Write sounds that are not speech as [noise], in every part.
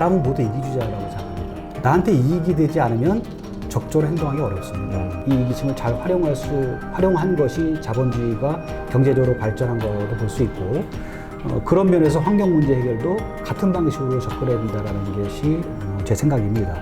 사람은 모두 이기주의자라고 생각합니다. 나한테 이익이 되지 않으면 적절히 행동하기 어렵습니다. 이 이기심을 잘 활용할 수, 활용한 것이 자본주의가 경제적으로 발전한 거로 볼수 있고, 어, 그런 면에서 환경 문제 해결도 같은 방식으로 접근해야 된다는 것이 어, 제 생각입니다.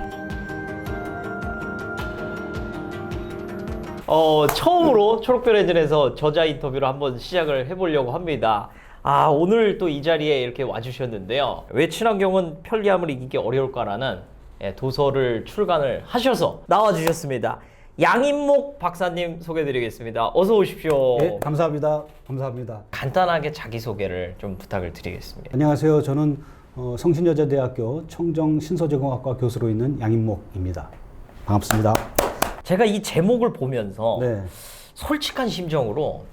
어, 처음으로 초록별 엔진에서 저자 인터뷰를 한번 시작을 해보려고 합니다. 아, 오늘 또 이 자리에 이렇게 와주셨는데요. 왜 친환경은 편리함을 이기기 어려울까라는 예, 도서를 출간을 하셔서 나와주셨습니다. 양인목 박사님 소개드리겠습니다. 어서 오십시오. 예, 감사합니다. 감사합니다. 간단하게 자기 소개를 좀 부탁을 드리겠습니다. 안녕하세요. 저는 어, 성신여자대학교 청정 신소재공학과 교수로 있는 양인목입니다. 반갑습니다. 제가 이 제목을 보면서 네. 솔직한 심정으로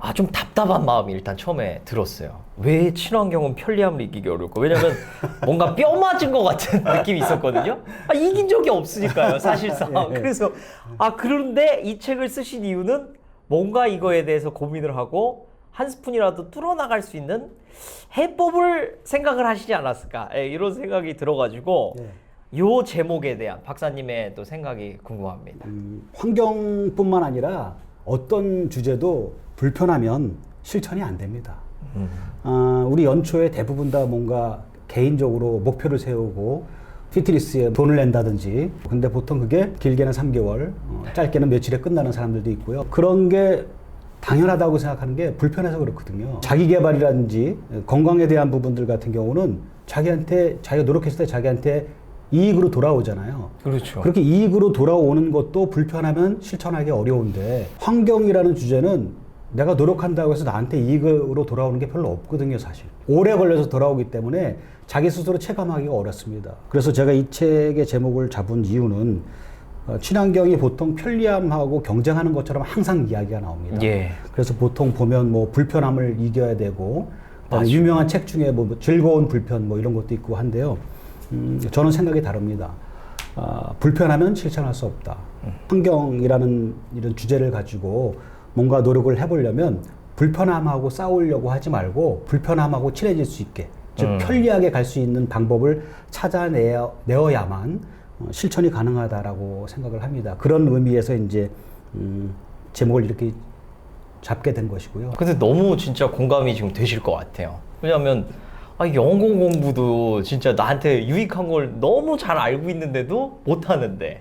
아 좀 답답한 마음이 일단 처음에 들었어요. 왜 친환경은 편리함을 이기기 어려울까? 왜냐면 [laughs] 뭔가 뼈 맞은 것 같은 [laughs] 느낌이 있었거든요. 아, 이긴 적이 없으니까요, [laughs] 사실상. 예, 예. 그래서 아 그런데 이 책을 쓰신 이유는 뭔가 이거에 대해서 고민을 하고 한 스푼이라도 뚫어나갈 수 있는 해법을 생각을 하시지 않았을까? 예, 이런 생각이 들어가지고 예. 요 제목에 대한 박사님의 또 생각이 궁금합니다. 음, 환경뿐만 아니라 어떤 주제도 불편하면 실천이 안 됩니다. 아, 우리 연초에 대부분 다 뭔가 개인적으로 목표를 세우고 피트니스에 돈을 낸다든지 근데 보통 그게 길게는 3개월 어, 짧게는 며칠에 끝나는 사람들도 있고요. 그런 게 당연하다고 생각하는 게 불편해서 그렇거든요. 자기 개발이라든지 건강에 대한 부분들 같은 경우는 자기한테 자기가 노력했을 때 자기한테 이익으로 돌아오잖아요. 그렇죠. 그렇게 이익으로 돌아오는 것도 불편하면 실천하기 어려운데 환경이라는 주제는 내가 노력한다고 해서 나한테 이익으로 돌아오는 게 별로 없거든요, 사실. 오래 걸려서 돌아오기 때문에 자기 스스로 체감하기가 어렵습니다. 그래서 제가 이 책의 제목을 잡은 이유는 어, 친환경이 보통 편리함하고 경쟁하는 것처럼 항상 이야기가 나옵니다. 예. 그래서 보통 보면 뭐 불편함을 이겨야 되고 그다음에 유명한 책 중에 뭐 즐거운 불편 뭐 이런 것도 있고 한데요. 음, 저는 생각이 다릅니다. 아, 불편하면 실천할 수 없다. 환경이라는 이런 주제를 가지고 뭔가 노력을 해보려면 불편함하고 싸우려고 하지 말고 불편함하고 친해질 수 있게 즉 음. 편리하게 갈 수 있는 방법을 찾아내어야만 어, 실천이 가능하다라고 생각을 합니다. 그런 의미에서 이제 음, 제목을 이렇게 잡게 된 것이고요. 근데 너무 진짜 공감이 지금 되실 것 같아요. 왜냐하면 아, 영어 공부도 진짜 나한테 유익한 걸 너무 잘 알고 있는데도 못 하는데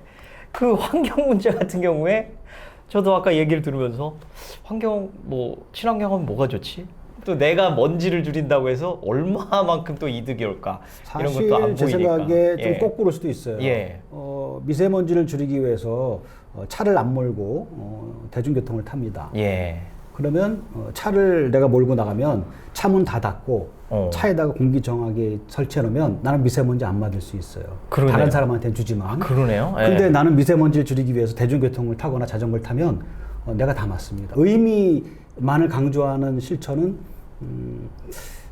그 환경 문제 같은 경우에 저도 아까 얘기를 들으면서 환경 뭐 친환경 하면 뭐가 좋지? 또 내가 먼지를 줄인다고 해서 얼마만큼 또 이득이 올까 이런 사실 것도 안제 보이니까. 생각에 좀 예. 거꾸로 수도 있어요. 예. 어, 미세먼지를 줄이기 위해서 어, 차를 안 몰고 어, 대중교통을 탑니다. 예. 그러면 어, 차를 내가 몰고 나가면 차 문 다 닫고 어. 차에다가 공기 정하게 설치해 놓으면 나는 미세먼지 안 맞을 수 있어요. 그러네요. 다른 사람한테는 주지만. 그러네요. 예. 근데 나는 미세먼지를 줄이기 위해서 대중교통을 타거나 자전거를 타면 어, 내가 다 맞습니다. 의미만을 강조하는 실천은 음,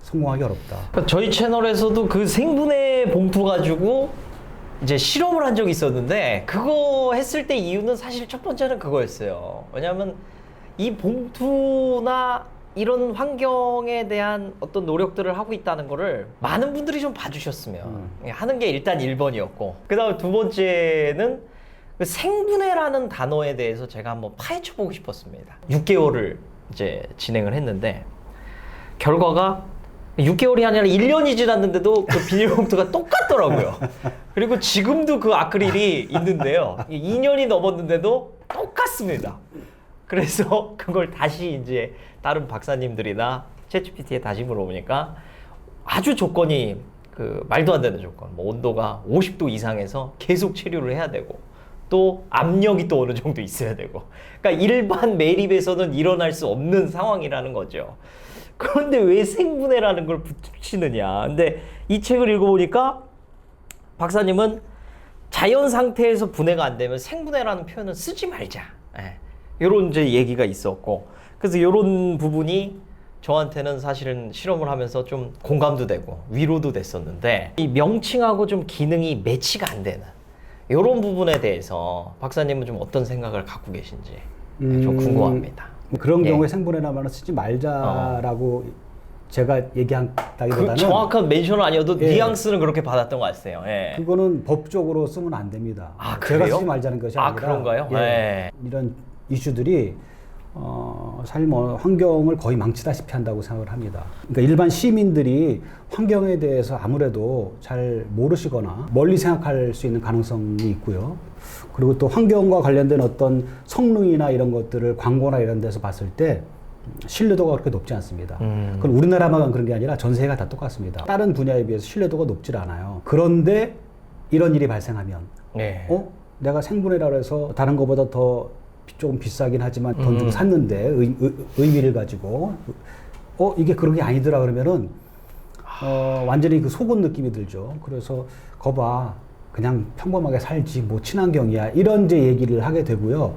성공하기 어렵다. 그러니까 저희 채널에서도 그 생분해 봉투 가지고 이제 실험을 한 적이 있었는데 그거 했을 때 이유는 사실 첫 번째는 그거였어요. 왜냐하면 이 봉투나 이런 환경에 대한 어떤 노력들을 하고 있다는 거를 많은 분들이 좀 봐주셨으면 예, 하는 게 일단 1번이었고 그 다음에 두 번째는 그 생분해라는 단어에 대해서 제가 한번 파헤쳐 보고 싶었습니다. 6개월을 이제 진행을 했는데 결과가 6개월이 아니라 1년이 지났는데도 그 비닐봉투가 [laughs] 똑같더라고요. 그리고 지금도 그 아크릴이 있는데요. 2년이 넘었는데도 똑같습니다. 그래서 [laughs] 그걸 다시 이제 다른 박사님들이나 챗GPT에 다시 물어보니까 아주 조건이 그 말도 안 되는 조건. 뭐 온도가 50도 이상에서 계속 체류를 해야 되고 또 압력이 또 어느 정도 있어야 되고. 그러니까 일반 매립에서는 일어날 수 없는 상황이라는 거죠. 그런데 왜 생분해라는 걸 붙이느냐. 근데 이 책을 읽어보니까 박사님은 자연 상태에서 분해가 안 되면 생분해라는 표현은 쓰지 말자. 예. 이런 이제 얘기가 있었고. 그래서 이런 부분이 저한테는 사실은 실험을 하면서 좀 공감도 되고 위로도 됐었는데 이 명칭하고 좀 기능이 매치가 안 되는 이런 부분에 대해서 박사님은 좀 어떤 생각을 갖고 계신지 좀 음, 궁금합니다. 뭐 그런 예. 경우에 생분해나 말은 쓰지 말자라고 제가 그 얘기한다기보다는 정확한 멘션은 아니어도 예. 뉘앙스는 그렇게 받았던 것 같아요. 예. 그거는 법적으로 쓰면 안 됩니다. 아, 제가? 쓰지 말자는 것이 아, 아니라 그런가요? 예, 네. 이런 이슈들이 어, 사실 뭐 환경을 거의 망치다시피 한다고 생각을 합니다. 그러니까 일반 시민들이 환경에 대해서 아무래도 잘 모르시거나 멀리 생각할 수 있는 가능성이 있고요. 그리고 또 환경과 관련된 어떤 성능이나 이런 것들을 광고나 이런 데서 봤을 때 신뢰도가 그렇게 높지 않습니다. 음. 그건 우리나라만 그런 게 아니라 전 세계가 다 똑같습니다. 다른 분야에 비해서 신뢰도가 높질 않아요. 그런데 이런 일이 발생하면 네. 어? 내가 생분해라 해서 다른 것보다 더 비- 조금 비싸긴 하지만 돈 음. 주고 샀는데 의, 의, 미를 가지고 어 이게 그런 게 아니더라 그러면은 어 완전히 그 속은 느낌이 들죠. 그래서 거봐 그냥 평범하게 살지 뭐 친환경이야 이런 이제 얘기를 하게 되고요.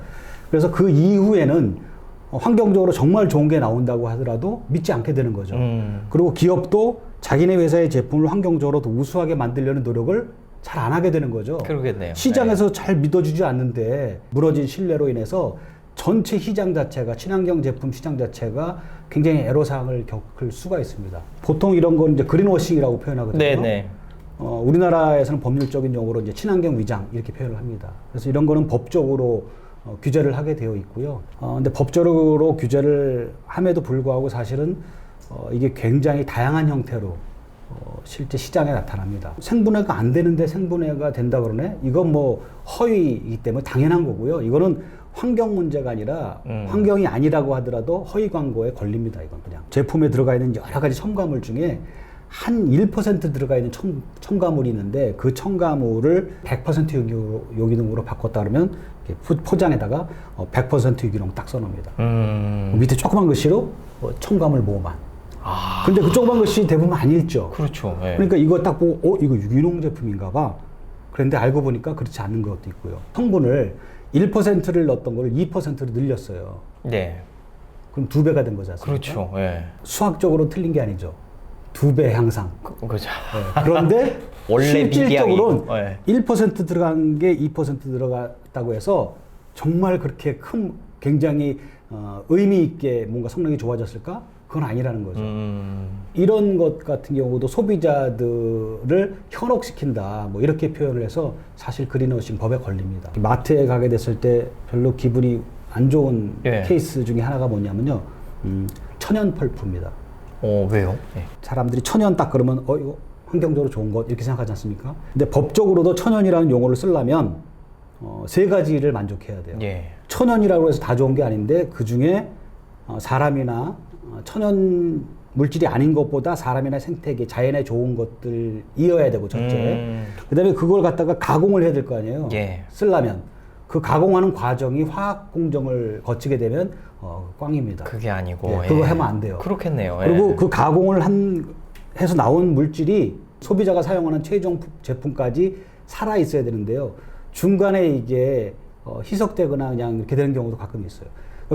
그래서 그 이후에는 어, 환경적으로 정말 좋은 게 나온다고 하더라도 믿지 않게 되는 거죠. 음. 그리고 기업도 자기네 회사의 제품을 환경적으로 더 우수하게 만들려는 노력을 잘 안 하게 되는 거죠. 그러겠네요. 시장에서 잘 믿어주지 않는데 무너진 신뢰로 인해서 전체 시장 자체가 친환경 제품 시장 자체가 굉장히 애로사항을 겪을 수가 있습니다. 보통 이런 건 이제 그린워싱이라고 표현하거든요. 네, 네. 어, 우리나라에서는 법률적인 용어로 이제 친환경 위장 이렇게 표현을 합니다. 그래서 이런 거는 법적으로 어, 규제를 하게 되어 있고요. 어, 근데 법적으로 규제를 함에도 불구하고 사실은 어, 이게 굉장히 다양한 형태로 어, 실제 시장에 나타납니다. 생분해가 안 되는데 생분해가 된다 그러네? 이건 뭐 허위이기 때문에 당연한 거고요. 이거는 환경 문제가 아니라 음. 환경이 아니라고 하더라도 허위 광고에 걸립니다. 이건 그냥 제품에 들어가 있는 여러 가지 첨가물 중에 한 1% 들어가 있는 첨, 첨가물이 있는데 그 첨가물을 100% 유기농으로, 유기농으로 바꿨다 그러면 포- 포장에다가 어, 100% 유기농 딱 써놓습니다. 음. 밑에 조그만 글씨로 어, 첨가물 보호만. 아, 근데 그 조그만 글씨 대부분 안 읽죠. 그렇죠. 예. 그러니까 이거 딱 보고 어 이거 유기농 제품인가 봐. 그런데 알고 보니까 그렇지 않은 것도 있고요. 성분을 1%를 넣었던 걸 2%로 늘렸어요. 네. 그럼 두 배가 된 거지 않습니까? 그렇죠. 예. 수학적으로 틀린 게 아니죠. 두 배 향상. 그, 그죠. 네. 그런데 [laughs] 원래 실질적으로는 미비하게, 예. 1% 들어간 게 2% 들어갔다고 해서 정말 그렇게 큰 굉장히 어, 의미 있게 뭔가 성능이 좋아졌을까? 그건 아니라는 거죠. 음. 이런 것 같은 경우도 소비자들을 현혹시킨다. 뭐 이렇게 표현을 해서 사실 그린워싱 법에 걸립니다. 마트에 가게 됐을 때 별로 기분이 안 좋은 예. 케이스 중에 하나가 뭐냐면요. 음, 천연 펄프입니다. 어, 왜요? 예. 사람들이 천연 딱 그러면 어 이거 환경적으로 좋은 것 이렇게 생각하지 않습니까? 근데 법적으로도 천연이라는 용어를 쓰려면 어, 세 가지를 만족해야 돼요. 예. 천연이라고 해서 다 좋은 게 아닌데 그 중에 어, 사람이나 어, 천연 물질이 아닌 것보다 사람이나 생태계, 자연에 좋은 것들이어야 되고 첫째. 음. 그다음에 그걸 갖다가 가공을 해야 될 거 아니에요. 예. 쓰려면 그 가공하는 과정이 화학 공정을 거치게 되면 어, 꽝입니다. 그게 아니고. 예, 그거 하면 안 돼요. 그렇겠네요. 예. 그리고 그 가공을 한 해서 나온 물질이 소비자가 사용하는 최종 푸- 제품까지 살아 있어야 되는데요. 중간에 이게 어, 희석되거나 그냥 이렇게 되는 경우도 가끔 있어요.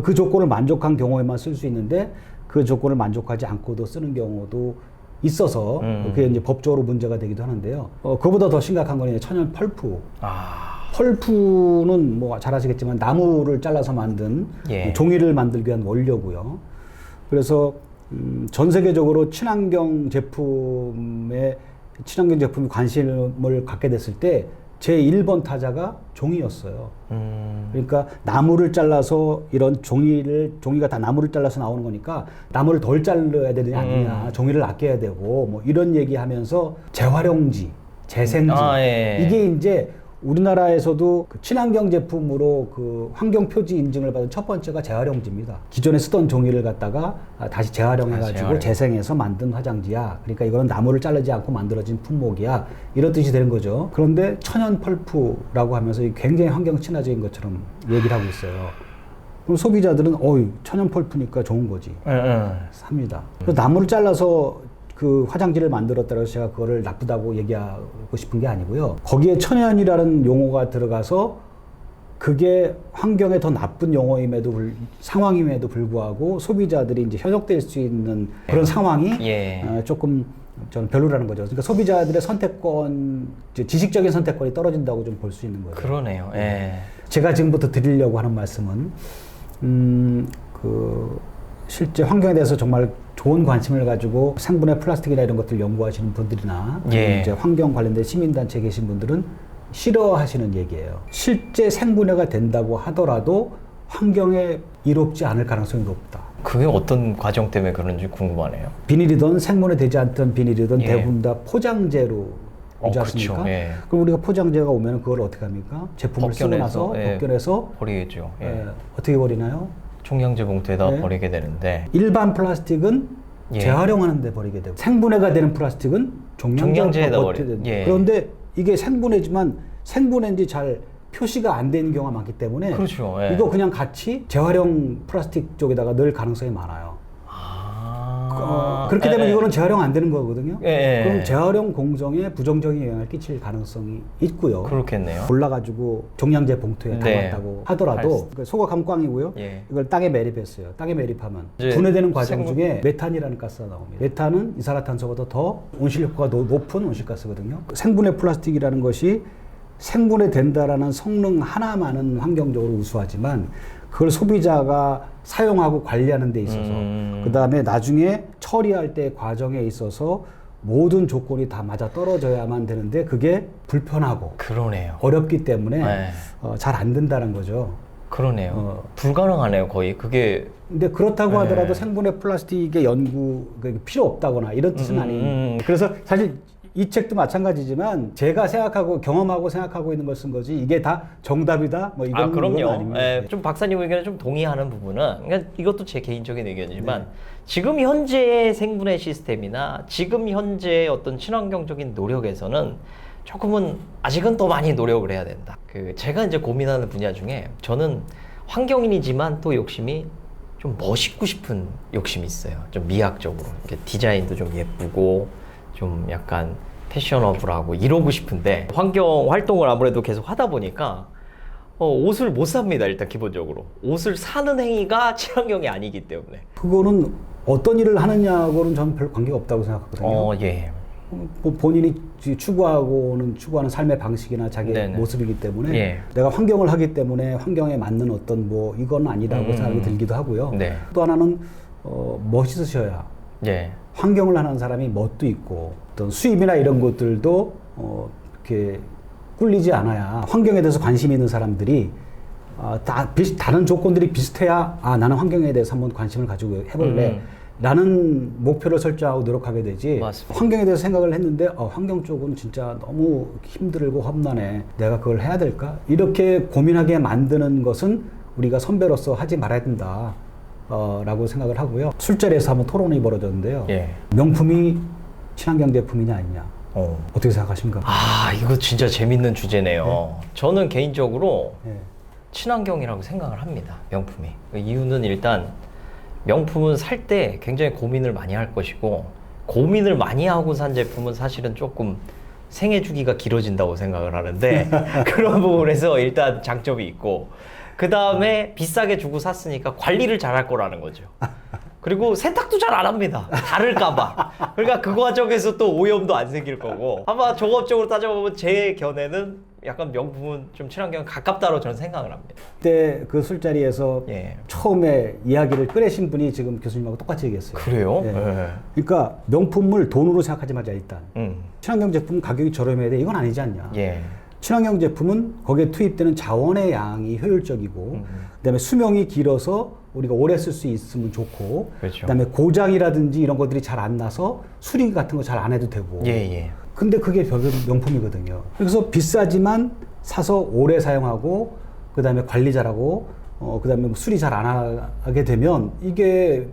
그 조건을 만족한 경우에만 쓸 수 있는데 그 조건을 만족하지 않고도 쓰는 경우도 있어서 음. 그게 이제 법적으로 문제가 되기도 하는데요. 어, 그보다 더 심각한 건 이제 천연 펄프. 아. 펄프는 뭐 잘 아시겠지만 나무를 잘라서 만든 예. 종이를 만들기 위한 원료고요. 그래서 음, 전 세계적으로 친환경 제품에 친환경 제품에 관심을 갖게 됐을 때 제 1번 타자가 종이였어요. 음. 그러니까 나무를 잘라서 이런 종이를 종이가 다 나무를 잘라서 나오는 거니까 나무를 덜 잘라야 되느냐 아니냐 종이를 아껴야 되고 뭐 이런 얘기하면서 재활용지 재생지 아, 예. 이게 이제 우리나라에서도 그 친환경 제품으로 그 환경 표지 인증을 받은 첫 번째가 재활용지입니다. 기존에 쓰던 종이를 갖다가 아, 다시 재활용해가지고 재활용. 재생해서 만든 화장지야. 그러니까 이거는 나무를 자르지 않고 만들어진 품목이야. 이런 뜻이 되는 거죠. 그런데 천연 펄프라고 하면서 굉장히 환경 친화적인 것처럼 얘기를 하고 있어요. 그럼 소비자들은 어이 천연 펄프니까 좋은 거지. 응, 응. 삽니다. 그래서 나무를 잘라서 그 화장지를 만들었다고 제가 그거를 나쁘다고 얘기하고 싶은 게 아니고요. 거기에 천연이라는 용어가 들어가서 그게 환경에 더 나쁜 용어임에도 불, 상황임에도 불구하고 소비자들이 이제 현혹될 수 있는 그런 상황이 예. 어, 조금 저는 별로라는 거죠. 그러니까 소비자들의 선택권, 지식적인 선택권이 떨어진다고 좀 볼 수 있는 거예요. 그러네요. 예. 제가 지금부터 드리려고 하는 말씀은 음, 그 실제 환경에 대해서 정말 좋은 관심을 가지고 생분해 플라스틱이나 이런 것들 연구하시는 분들이나 예. 이제 환경 관련된 시민단체 계신 분들은 싫어하시는 얘기예요. 실제 생분해가 된다고 하더라도 환경에 이롭지 않을 가능성이 높다. 그게 어떤 과정 때문에 그런지 궁금하네요. 비닐이든 생분해 되지 않던 비닐이든 예. 대부분 다 포장재로 어, 오지 않습니까? 그렇죠. 예. 그럼 우리가 포장재가 오면 그걸 어떻게 합니까? 제품을 쓰고 벗겨내서, 나서 예. 벗겨내서 버리겠죠. 예. 예, 어떻게 버리나요? 종량제 봉투에다 네. 버리게 되는데 일반 플라스틱은 예. 재활용하는 데 버리게 되고 생분해가 되는 플라스틱은 종량제에다 버리게 버리- 되는 예. 그런데 이게 생분해지만 생분해인지 잘 표시가 안 되는 경우가 많기 때문에 그렇죠. 예. 이거 그냥 같이 재활용 플라스틱 쪽에다가 넣을 가능성이 많아요. 아. 어, 그렇게 되면 예, 예. 이거는 재활용 안 되는 거거든요. 예, 예. 그럼 재활용 공정에 부정적인 영향을 끼칠 가능성이 있고요. 그렇겠네요. 골라가지고 종량제 봉투에 네. 담았다고 알 하더라도 수- 그 소각하면 꽝이고요. 예. 이걸 땅에 매립했어요. 땅에 매립하면 이제 분해되는 과정 중에 메탄이라는 가스가 나옵니다. 메탄은 이산화탄소보다 더 온실 효과가 노- 높은 온실가스거든요. 생분해 플라스틱이라는 것이 생분해 된다라는 성능 하나만은 환경적으로 우수하지만 그걸 소비자가 사용하고 관리하는 데 있어서 음. 그 다음에 나중에 처리할 때 과정에 있어서 모든 조건이 다 맞아 떨어져야만 되는데 그게 불편하고 그러네요. 어렵기 때문에 네. 어, 잘 안 된다는 거죠. 그러네요. 어. 불가능하네요, 거의. 그게 근데 그렇다고 네. 하더라도 생분해 플라스틱의 연구 그 필요 없다거나 이런 뜻은 음, 아니에요. 음. 그래서 사실 이 책도 마찬가지지만 제가 생각하고 경험하고 생각하고 있는 걸 쓴 거지 이게 다 정답이다 뭐 이건 아 그럼요. 예, 좀 박사님 의견에 좀 동의하는 부분은 그러니까 이것도 제 개인적인 의견이지만 지금 현재의 생분해 시스템이나 지금 현재의 어떤 친환경적인 노력에서는 조금은 아직은 더 많이 노력을 해야 된다. 그 제가 이제 고민하는 분야 중에 저는 환경인이지만 또 욕심이 좀 멋있고 싶은 욕심이 있어요. 좀 미학적으로 이렇게 디자인도 좀 예쁘고 좀 약간 패셔너블하고 이러고 싶은데 환경 활동을 아무래도 계속 하다 보니까 어, 옷을 못 삽니다 일단 기본적으로 옷을 사는 행위가 [laughs] 친환경이 아니기 때문에 그거는 어떤 일을 하느냐고는 저는 별 관계가 없다고 생각하거든요. 어 예. 뭐 본인이 추구하고는 추구하는 삶의 방식이나 자기 의 네네. 모습이기 때문에 예. 내가 환경을 하기 때문에 환경에 맞는 어떤 뭐 이건 아니라고 음. 생각이 들기도 하고요. 네. 또 하나는 어, 멋있으셔야 예. 환경을 하는 사람이 멋도 있고 어떤 수입이나 이런 것들도 어, 이렇게 꿀리지 않아야 환경에 대해서 관심 있는 사람들이 아, 다 비슷, 다른 조건들이 비슷해야 아 나는 환경에 대해서 한번 관심을 가지고 해볼래 음. 라는 목표를 설정하고 노력하게 되지 맞습니다. 환경에 대해서 생각을 했는데 어, 환경 쪽은 진짜 너무 힘들고 험난해 내가 그걸 해야 될까 이렇게 고민하게 만드는 것은 우리가 선배로서 하지 말아야 된다 어, 라고 생각을 하고요 술자리에서 한번 토론이 벌어졌는데요 예. 명품이 친환경 제품이냐 아니냐 어. 어떻게 생각하십니까? 아 이거 진짜 재밌는 주제네요. 저는 개인적으로 예. 친환경이라고 생각을 합니다. 명품이. 그 이유는 일단 명품은 살 때 굉장히 고민을 많이 할 것이고 고민을 많이 하고 산 제품은 사실은 조금 생애 주기가 길어진다고 생각을 하는데 [laughs] 그런 부분에서 일단 장점이 있고 그 다음에 비싸게 주고 샀으니까 관리를 잘할 거라는 거죠. 그리고 세탁도 잘 안 합니다. 다를까봐. 그러니까 그 과정에서 또 오염도 안 생길 거고. 아마 종합적으로 따져보면 제 견해는 약간 명품은 좀 친환경 가깝다고 저는 생각을 합니다. 그때 그 술자리에서 예. 처음에 이야기를 꺼내신 분이 지금 교수님하고 똑같이 얘기했어요. 그래요? 예. 예. 그러니까 명품을 돈으로 생각하지 말자 일단. 음. 친환경 제품 가격이 저렴해야 돼 이건 아니지 않냐. 예. 친환경 제품은 거기에 투입되는 자원의 양이 효율적이고 음. 그다음에 수명이 길어서 우리가 오래 쓸 수 있으면 좋고 그렇죠. 그다음에 고장이라든지 이런 것들이 잘 안 나서 수리 같은 거 잘 안 해도 되고 예, 예. 근데 그게 명품이거든요. 그래서 비싸지만 사서 오래 사용하고 그다음에 관리 잘하고 어 그다음에 뭐 수리 잘 안 하게 되면 이게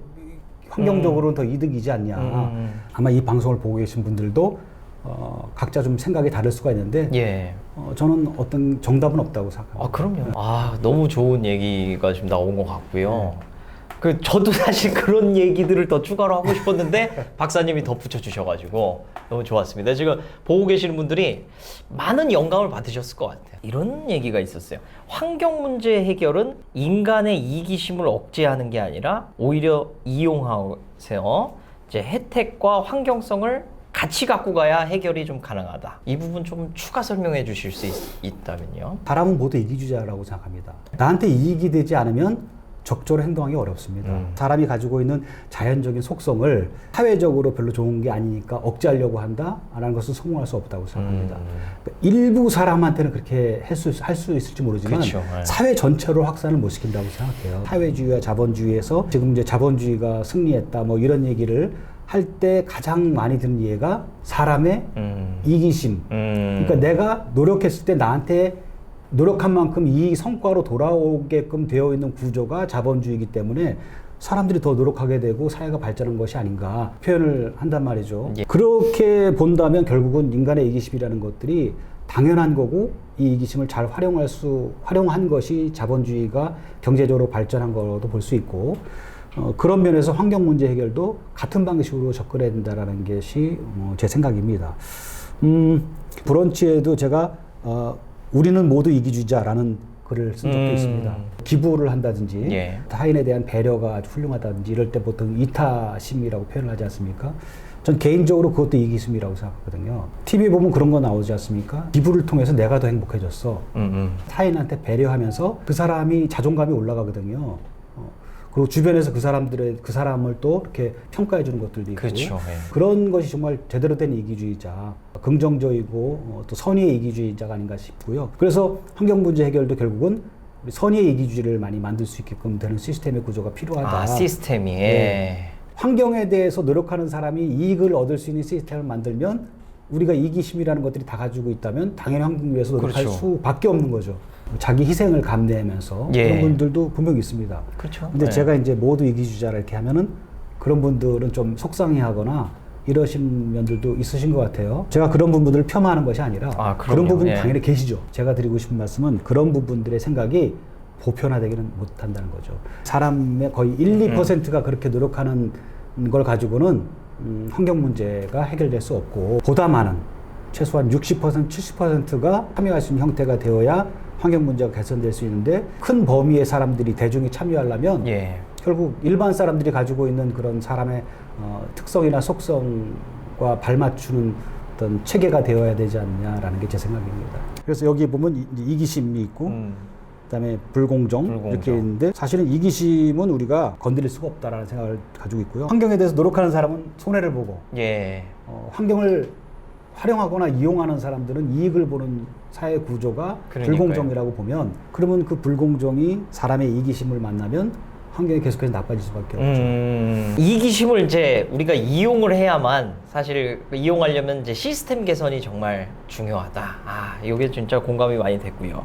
환경적으로는 더 이득이지 않냐. 음. 아마 이 방송을 보고 계신 분들도 어 각자 좀 생각이 다를 수가 있는데 예. 어 저는 어떤 정답은 없다고 생각합니다. 아, 그럼요. 아, 너무 좋은 얘기가 지금 나온 것 같고요. 그 저도 사실 그런 얘기들을 더 추가로 하고 싶었는데 [laughs] 박사님이 덧붙여 주셔가지고 너무 좋았습니다. 지금 보고 계시는 분들이 많은 영감을 받으셨을 것 같아요. 이런 얘기가 있었어요. 환경 문제 해결은 인간의 이기심을 억제하는 게 아니라 오히려 이용하세요. 이제 혜택과 환경성을 같이 갖고 가야 해결이 좀 가능하다. 이 부분 좀 추가 설명해 주실 수 있, 있다면요. 사람은 모두 이기주의자라고 생각합니다. 나한테 이익이 되지 않으면 적절히 행동하기 어렵습니다. 음. 사람이 가지고 있는 자연적인 속성을 사회적으로 별로 좋은 게 아니니까 억제하려고 한다 라는 것은 성공할 수 없다고 생각합니다. 음. 그러니까 일부 사람한테는 그렇게 할수 있을지 모르지만 그쵸, 네. 사회 전체로 확산을 못 시킨다고 생각해요. 사회주의와 자본주의에서 지금 이제 자본주의가 승리했다 뭐 이런 얘기를 할 때 가장 많이 드는 예가 사람의 음. 이기심. 음. 그러니까 내가 노력했을 때 나한테 노력한 만큼 이 성과로 돌아오게끔 되어 있는 구조가 자본주의이기 때문에 사람들이 더 노력하게 되고 사회가 발전한 것이 아닌가 표현을 한단 말이죠. 예. 그렇게 본다면 결국은 인간의 이기심이라는 것들이 당연한 거고 이 이기심을 잘 활용할 수 활용한 것이 자본주의가 경제적으로 발전한 거로도 볼 수 있고 어, 그런 면에서 환경 문제 해결도 같은 방식으로 접근해야 된다라는 것이 어, 제 생각입니다. 음, 브런치에도 제가 어, 우리는 모두 이기주의자라는 글을 쓴 적도 음. 있습니다. 기부를 한다든지 예. 타인에 대한 배려가 아주 훌륭하다든지 이럴 때 보통 이타심이라고 표현을 하지 않습니까? 전 개인적으로 그것도 이기심이라고 생각하거든요. TV 보면 그런 거 나오지 않습니까? 기부를 통해서 내가 더 행복해졌어. 음, 음. 타인한테 배려하면서 그 사람이 자존감이 올라가거든요. 어, 그리고 주변에서 그 사람들의 그 사람을 또 이렇게 평가해 주는 것들도 있고 그렇죠, 예. 그런 것이 정말 제대로 된 이기주의자, 긍정적이고 어, 또 선의의 이기주의자가 아닌가 싶고요. 그래서 환경 문제 해결도 결국은 우리 선의의 이기주의를 많이 만들 수 있게끔 되는 시스템의 구조가 필요하다. 아 시스템이. 네. 예. 환경에 대해서 노력하는 사람이 이익을 얻을 수 있는 시스템을 만들면 우리가 이기심이라는 것들이 다 가지고 있다면 당연히 환경 위해서 노력할 그렇죠. 수밖에 없는 거죠. 자기 희생을 감내하면서 예. 그런 분들도 분명히 있습니다. 그렇죠. 근데 네. 제가 이제 모두 이기주의자라 이렇게 하면은 그런 분들은 좀 속상해하거나 이러신 면들도 있으신 것 같아요. 제가 그런 부분들을 폄하하는 것이 아니라 아, 그런. 부분이 예. 당연히 계시죠. 제가 드리고 싶은 말씀은 그런 부분들의 생각이 보편화되기는 못한다는 거죠. 사람의 거의 1, 음. 2%가 그렇게 노력하는 걸 가지고는 음, 환경 문제가 해결될 수 없고 보다 많은 최소한 60% 70%가 참여할 수 있는 형태가 되어야 환경 문제가 개선될 수 있는데 큰 범위의 사람들이 대중이 참여하려면 예. 결국 일반 사람들이 가지고 있는 그런 사람의 어, 특성이나 속성과 발맞추는 어떤 체계가 되어야 되지 않냐라는 게 제 생각입니다. 그래서 여기 보면 이- 이기심이 있고 음. 그다음에 불공정, 불공정. 이렇게 있는데 사실은 이기심은 우리가 건드릴 수가 없다라는 생각을 가지고 있고요. 환경에 대해서 노력하는 사람은 손해를 보고 예. 어, 환경을 활용하거나 이용하는 사람들은 이익을 보는 사회 구조가 그러니까요. 불공정이라고 보면 그러면 그 불공정이 사람의 이기심을 만나면 환경이 계속해서 나빠질 수밖에 없죠. 음, 이기심을 이제 우리가 이용을 해야만 사실 그 이용하려면 이제 시스템 개선이 정말 중요하다. 아, 이게 진짜 공감이 많이 됐고요.